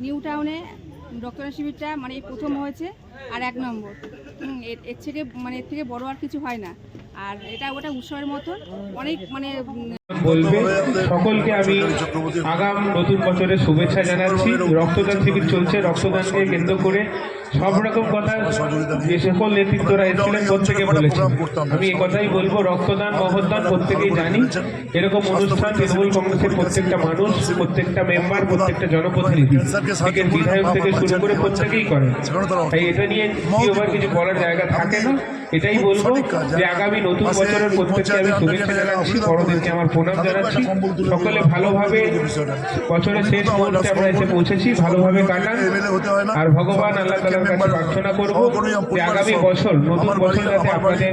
New টাউনে রক্তদান শিবিরটা মানে প্রথম হয়েছে আর এক নম্বর। এর- থেকে মানে এর থেকে বড় আর কিছু হয় না। আর এটা ওটা উৎসবের মতন। অনেক মানে বলবে। সকলকে আমি আগাম নতুন বছরের শুভেচ্ছা জানাচ্ছি। রক্তদান শিবির চলছে। রক্তদানকে কেন্দ্র করে সব রকম কথা যে সকল নেতৃত্বরা এসেছিলেন প্রত্যেকে বলেছেন। আমি এই কথাই বলব। রক্তদান মহদান প্রত্যেকেই জানি। এরকম অনুষ্ঠান তৃণমূল কংগ্রেসের প্রত্যেকটা মানুষ প্রত্যেকটা মেম্বার প্রত্যেকটা জনপ্রতিনিধি থেকে বিধায়ক থেকে শুরু করে প্রত্যেকেই করেন তাই এটা নিয়ে কিছু বলার জায়গা থাকে না? এটাই বলব যে আগামী নতুন বছরের প্রত্যেককে আমি শুভেচ্ছা জানাচ্ছি। বড়দেরকে আমার প্রণাম জানাচ্ছি সকলে ভালোভাবে বছরের শেষ মুহূর্তে আমরা এসে পৌঁছেছি ভালোভাবে কাটান। আর ভগবান আল্লাহ তালার কাছে প্রার্থনা করব যে আগামী বছর নতুন বছর যাতে আপনাদের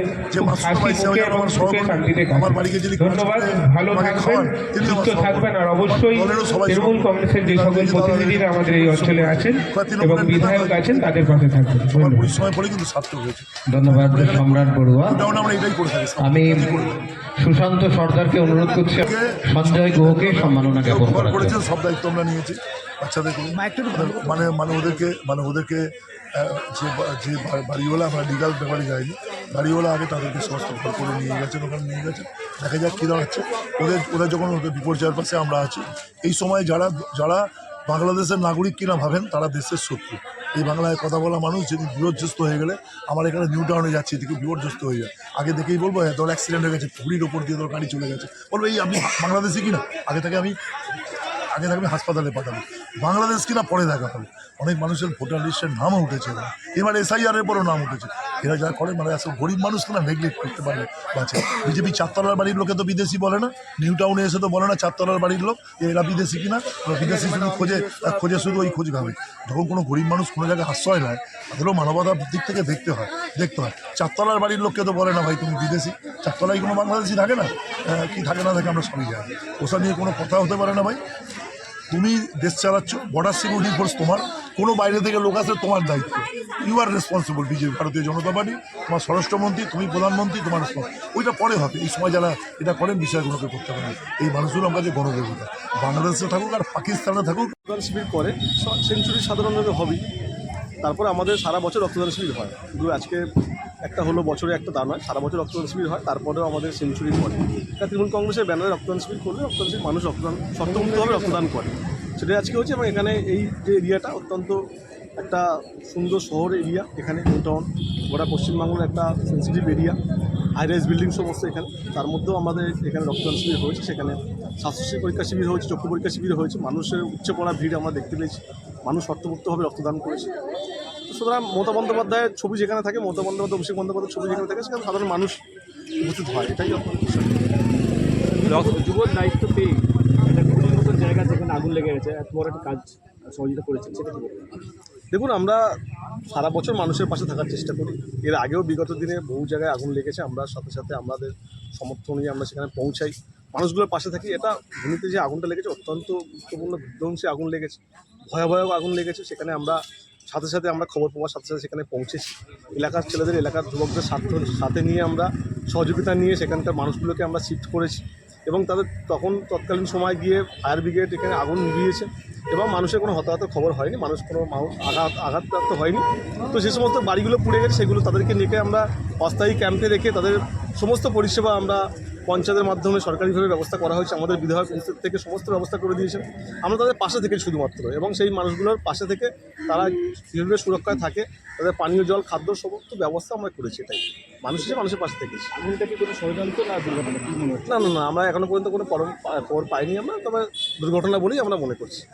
হাসি মুখে এবং সুখে শান্তিতে ধন্যবাদ ভালো থাকবেন সুস্থ থাকবেন আর অবশ্যই তৃণমূল কংগ্রেসের যে সকল প্রতিনিধিরা আমাদের এই অঞ্চলে আছেন এবং বিধায়ক আছেন তাদের পাশে থাকবেন। ধন্যবাদ। সম্রাট বড়ুয়া। আমি সুশান্ত সর্দারকে অনুরোধ করছি সঞ্জয় গুহকে সম্মাননা জ্ঞাপন করেছেন সব দায়িত্ব আমরা নিয়েছি। বাচ্চাদেরকে মানে মানে ওদেরকে মানে ওদেরকে আহ, যে বাড়িওয়ালা আমরা লিগাল ব্যাপারে যাইনি বাড়িওয়ালা আগে তাদেরকে সমস্ত ঘর করে নিয়ে গেছেন ওখানে নিয়ে গেছেন। দেখা যাক কী দাঁড়াচ্ছে। ওদের ওদের যখন ওদের বিপর্যয়ের পাশে আমরা আছি এই সময় যারা যারা বাংলাদেশের নাগরিক কিনা ভাবেন তারা দেশের শত্রু। এই বাংলায় কথা বলা মানুষ যদি বিপর্যস্ত হয়ে গেলে আমার এখানে নিউ টাউনে যাচ্ছি এদিকে বিপর্যস্ত হয়ে যায়। আগে দেখেই বলব হ্যাঁ তোর অ্যাক্সিডেন্ট হয়ে গেছে ঘুড়ির ওপর দিয়ে তোর গাড়ি চলে গেছে। বলব, এই আপনি বাংলাদেশি কিনা আগে থেকে আমি আগে থেকে আমি হাসপাতালে পাঠাবো। বাংলাদেশ কিনা পরে দেখা হবে। অনেক মানুষের ভোটার লিস্টের নামও উঠেছে। এবার। এসআইআর পরও নাম উঠেছে। এরা যা করে মানে আসলে গরিব মানুষ কিনা নেগলেক্ট করতে পারে বাঁচে। বিজেপি চারতলার বাড়ির লোকে তো বিদেশি বলে না। নিউ টাউনে এসে তো বলে না চারতলার বাড়ির লোক এরা বিদেশি কিনা। বিদেশি শুধু খোঁজে খোঁজে শুধু ওই খোঁজ ভাবে যখন কোনো গরিব মানুষ কোনো জায়গায় আশ্রয় নেয়, তাদেরও মানবতার দিক থেকে দেখতে হয় দেখতে হয়। চারতলার বাড়ির লোককে তো বলে না ভাই, তুমি বিদেশি। চারতলায় কোনো বাংলাদেশি থাকে না? কি থাকে না থাকে আমরা সবই জানি। ওসব নিয়ে কোনো কথা হতে পারে না ভাই। তুমি দেশ চালাচ্ছ বর্ডার সিকিউরিটি ফোর্স তোমার, কোনো বাইরে থেকে লোক আসলে তোমার দায়িত্ব। ইউ আর রেসপন্সিবল বিজেপি ভারতীয় জনতা পার্টি, তোমার স্বরাষ্ট্রমন্ত্রী, তুমি প্রধানমন্ত্রী, তোমার ওইটা পরে হবে। এই সময় যারা এটা করেন, বিষয়গুলোকে করতে পারে এই মানুষগুলো আমার কাছে গণদেবতা বাংলাদেশে থাকুক আর পাকিস্তানে থাকুক। রক্তদান শিবির করে সেঞ্চুরি সাধারণভাবে হবেই। তারপর আমাদের সারা বছর রক্তদান শিবির হয়। শুধু আজকে একটা হলো বছরে একটা তা নয় সারা বছর রক্তদান শিবির হয়, তারপরেও আমাদের সেঞ্চুরি করে এটা তৃণমূল কংগ্রেসের ব্যানারে রক্তদান শিবির করলে রক্তদান শিবির মানুষ রক্তদান শর্তমুক্তভাবে রক্তদান করে। সেটাই আজকে হচ্ছে এবং এখানে এই যে এরিয়াটা অত্যন্ত একটা সুন্দর শহর এরিয়া, এখানে নিউটাউন গোটা পশ্চিমবাংলার একটা সেন্সিটিভ এরিয়া হাইরাইজ বিল্ডিং সমস্ত এখানে। তার মধ্যেও আমাদের এখানে রক্তদান শিবির হয়েছে, সেখানে স্বাস্থ্যশ্রী পরীক্ষা শিবির হয়েছে, চক্ষু পরীক্ষা শিবির হয়েছে, মানুষের উপচে পড়া ভিড় আমরা দেখতে পেয়েছি। মানুষ শর্তমুক্তভাবে রক্তদান করেছে। সুতরাং মমতা বন্দ্যোপাধ্যায়ের ছবি যেখানে থাকে মমতা বন্দ্যোপাধ্যায় অভিষেক বন্দ্যোপাধ্যায়ের ছবি যেখানে থাকে সেখানে সাধারণ মানুষ উপস্থিত হয়। এটাই আপনার বিষয় যুব দায়িত্ব পেয়ে একটা মতন জায়গা যেখানে আগুন লেগে গেছে এত বড় একটা কাজ সহযোগিতা করেছেন সেটা দেখুন আমরা সারা বছর মানুষের পাশে থাকার চেষ্টা করি। এর আগেও বিগত দিনে বহু জায়গায় আগুন লেগেছে। আমরা সাথে সাথে আমাদের সমর্থন নিয়ে আমরা সেখানে পৌঁছাই। মানুষগুলোর পাশে থাকি। এটা ভূমিতে যে আগুনটা লেগেছে অত্যন্ত গুরুত্বপূর্ণ বিধ্বংসী আগুন লেগেছে ভয়াবহ আগুন লেগেছে। সেখানে আমরা সাথে সাথে আমরা খবর পাওয়ার সাথে সাথে সেখানে পৌঁছেছি। এলাকার ছেলেদের, এলাকার যুবকদের স্বার্থ সাথে নিয়ে আমরা সহযোগিতা নিয়ে সেখানকার মানুষগুলোকে আমরা শিফট করেছি এবং তাদের তখন তৎকালীন সময় গিয়ে ফায়ার ব্রিগেড এখানে আগুন নিভিয়েছে এবং মানুষের কোনো হতাহত খবর হয়নি, মানুষ কোনো আঘাত, আঘাতপ্রাপ্ত হয়নি। তো যে সমস্ত বাড়িগুলো পুড়ে গেছে, সেগুলো তাদেরকে নিয়ে আমরা অস্থায়ী ক্যাম্পে রেখে তাদের সমস্ত পরিষেবা আমরা পঞ্চায়েতের মাধ্যমে সরকারিভাবে ব্যবস্থা করা হয়েছে আমাদের বিধায়ক থেকে সমস্ত ব্যবস্থা করে দিয়েছেন। আমরা তাদের পাশে থেকে শুধুমাত্র এবং সেই মানুষগুলোর পাশে থেকে তারা কীভাবে সুরক্ষায় থাকে তাদের পানীয় জল খাদ্য সমস্ত ব্যবস্থা আমরা করেছি তাই মানুষ হিসেবে মানুষের পাশে থেকে না না না না আমরা এখনও পর্যন্ত কোনো খবর পাইনি আমরা তবে দুর্ঘটনা বলেই আমরা মনে করছি।